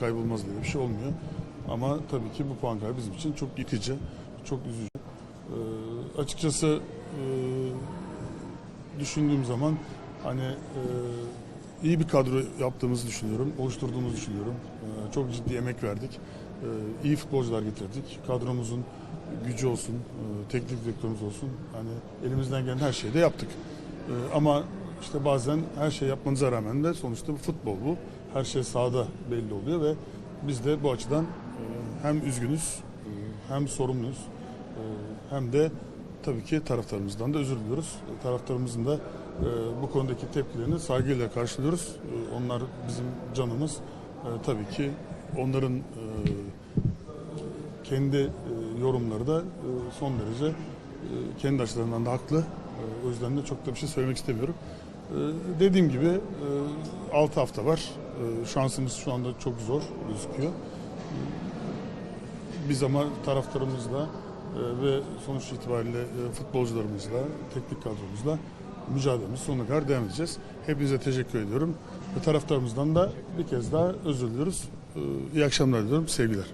kaybolmaz diye bir şey olmuyor. Ama tabii ki bu puan kaybı bizim için çok itici, çok üzücü. Ee, açıkçası e, düşündüğüm zaman hani e, iyi bir kadro yaptığımızı düşünüyorum, oluşturduğumuzu düşünüyorum. Ee, çok ciddi emek verdik. Ee, iyi futbolcular getirdik. Kadromuzun gücü olsun, e, teknik direktörümüz olsun. Hani elimizden gelen her şeyi de yaptık. Ee, ama işte bazen her şey yapmanıza rağmen de sonuçta bu futbol bu. Her şey sahada belli oluyor ve biz de bu açıdan e, hem üzgünüz e, hem sorumluyuz e, hem de tabii ki taraftarımızdan da özür diliyoruz. Taraftarımızın da bu konudaki tepkilerini saygıyla karşılıyoruz. Onlar bizim canımız. Tabii ki onların kendi yorumları da son derece kendi açılarından da haklı. O yüzden de çok da bir şey söylemek istemiyorum. Dediğim gibi 6 hafta var. E, Şansımız şu anda çok zor gözüküyor. Biz ama taraftarımızla e, ve sonuç itibariyle e, futbolcularımızla, teknik kadromuzla mücadelemiz sonuna kadar devam edeceğiz. Hepinize teşekkür ediyorum. Ve taraftarımızdan da bir kez daha özür diliyoruz. E, İyi akşamlar diliyorum. Sevgiler.